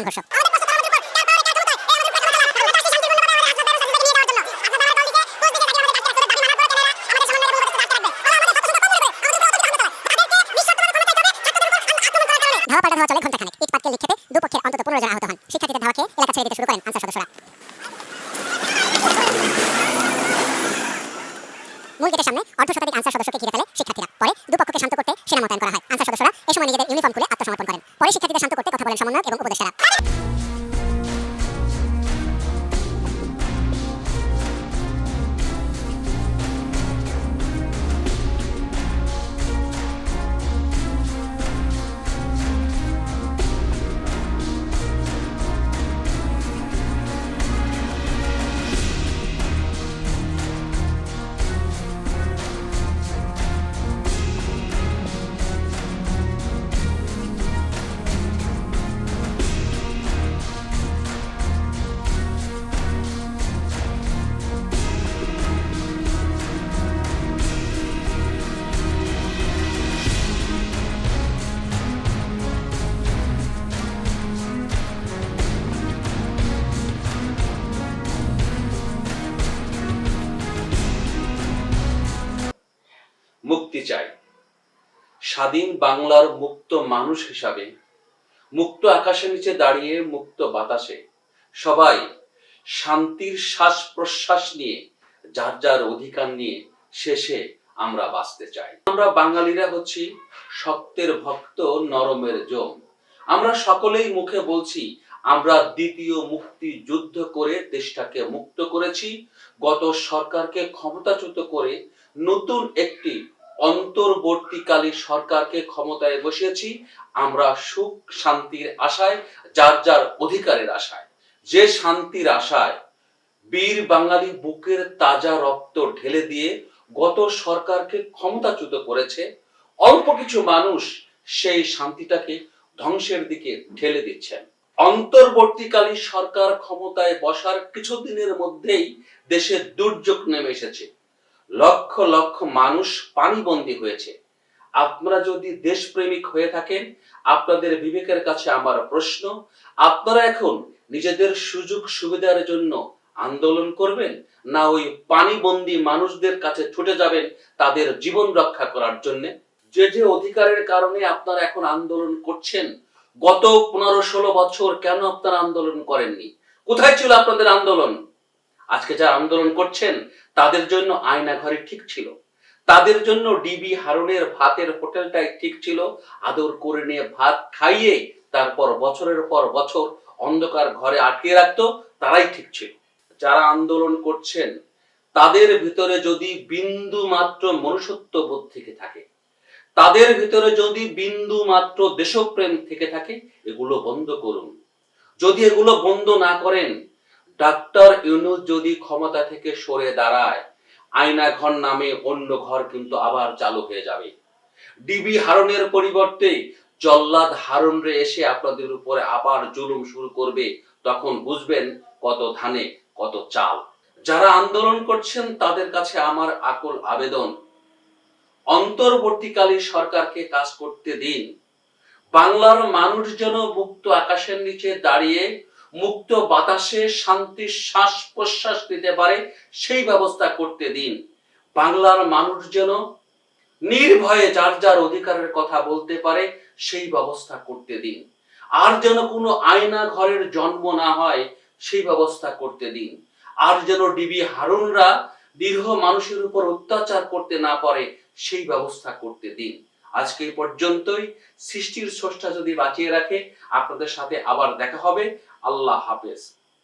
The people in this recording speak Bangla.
সংঘর্ষ। শিক্ষার্থীদের শান্ত করতে সেনা করা হয়। আনসার সদস্যরা নিজেদের ইউনিফর্ম আত্মসমর্পণ করেন। পরে শিক্ষার্থীদের শান্ত করতে কথা বলেন সমন্বয়ক এবং উপদেষ্টারা। মুক্তি চাই। স্বাধীন বাংলার মুক্ত মানুষ হিসাবে, মুক্ত আকাশের নিচে দাঁড়িয়ে মুক্ত বাতাসে সবাই শান্তির শ্বাস প্রশ্বাস নিয়ে, যার যার অধিকার নিয়ে শেষে আমরা বাঁচতে চাই। আমরা বাঙালিরা হচ্ছি সত্যের ভক্ত নরমের জম। আমরা সকলেই মুখে বলছি, আমরা দ্বিতীয় মুক্তি যুদ্ধ করে দেশটাকে মুক্ত করেছি। গত সরকারকে ক্ষমতাচ্যুত করে নতুন একটি অন্তর্বর্তীকালীন সরকারকে ক্ষমতায় বসিয়েছি। আমরা সুখ শান্তির আশায়, যার যার অধিকারের আশায়। যে শান্তির আশায় বীর বাঙালি বুকের তাজা রক্ত ঢেলে দিয়ে গত সরকারকে ক্ষমতাচ্যুত করেছে, অল্প কিছু মানুষ সেই শান্তিটাকে ধ্বংসের দিকে ঠেলে দিচ্ছেন। অন্তর্বর্তীকালীন সরকার ক্ষমতায় বসার কিছুদিনের মধ্যেই দেশে দুর্যোগ নেমে এসেছে। লক্ষ লক্ষ মানুষ পানিবন্দী হয়েছে। আপনারা যদি দেশপ্রেমিক হয়ে থাকেন, আপনাদের বিবেকের কাছে আমার প্রশ্ন, আপনারা এখন নিজেদের সুযোগ সুবিধার জন্য আন্দোলন করবেন না ওই পানিবন্দী মানুষদের কাছে ছুটে যাবেন তাদের জীবন রক্ষা করার জন্য? যে যে অধিকারের কারণে আপনারা এখন আন্দোলন করছেন, গত পনেরো ষোলো বছর কেন আপনারা আন্দোলন করেননি? কোথায় ছিল আপনাদের আন্দোলন? আজকে যারা আন্দোলন করছেন, তাদের জন্য আয়না ঘরে ঠিক ছিল। তাদের জন্য ডিবি হারুনের ভাতের হোটেলটাই ঠিক ছিল। আদর করে নিয়ে ভাত খাইয়ে তারপর বছরের পর বছর অন্ধকার ঘরে আটকে রাখতো, তারাই ঠিক ছিল। যারা আন্দোলন করছেন, তাদের ভিতরে যদি বিন্দু মাত্র মনুষ্যত্ব বোধ থেকে থাকে, তাদের ভিতরে যদি বিন্দু মাত্র দেশপ্রেম থেকে থাকে, এগুলো বন্ধ করুন। যদি এগুলো বন্ধ না করেন ডাক্তার ইউনুস যদি ক্ষমতা থেকে সরে দাঁড়ায় আয়না ঘর নামে অন্য ঘর কিন্তু আবার চালু হয়ে যাবে। ডিবি হারনের পরিবর্তে জল্লাদ হারুন রে এসে আপনাদের উপরে আবার জুলুম শুরু করবে, তখন বুঝবেন কত ধানে, কত চাল। যারা আন্দোলন করছেন, তাদের কাছে আমার আকুল আবেদন অন্তর্বর্তীকালীন সরকারকে কাজ করতে দিন। বাংলার মানুষ যেন মুক্ত আকাশের নিচে দাঁড়িয়ে মুক্ত বাতাসে শান্তির শ্বাস প্রশ্বাস নিতে পারে, সেই ব্যবস্থা করতে দিন। বাংলার মানুষ যেন নির্ভয়ে যার যার অধিকারের কথা বলতে পারে, সেই ব্যবস্থা করতে দিন। আর যেন কোনো আয়না ঘরের জন্ম না হয়, সেই ব্যবস্থা করতে দিন। আর যেন ডিবি হারুনরা দীর্ঘ মানুষের উপর অত্যাচার করতে না পারে, সেই ব্যবস্থা করতে দিন। আজকে পর্যন্তই। সৃষ্টির স্রষ্টা যদি বাঁচিয়ে রাখে, আপনাদের সাথে আবার দেখা হবে। আল্লাহ হাফেজ।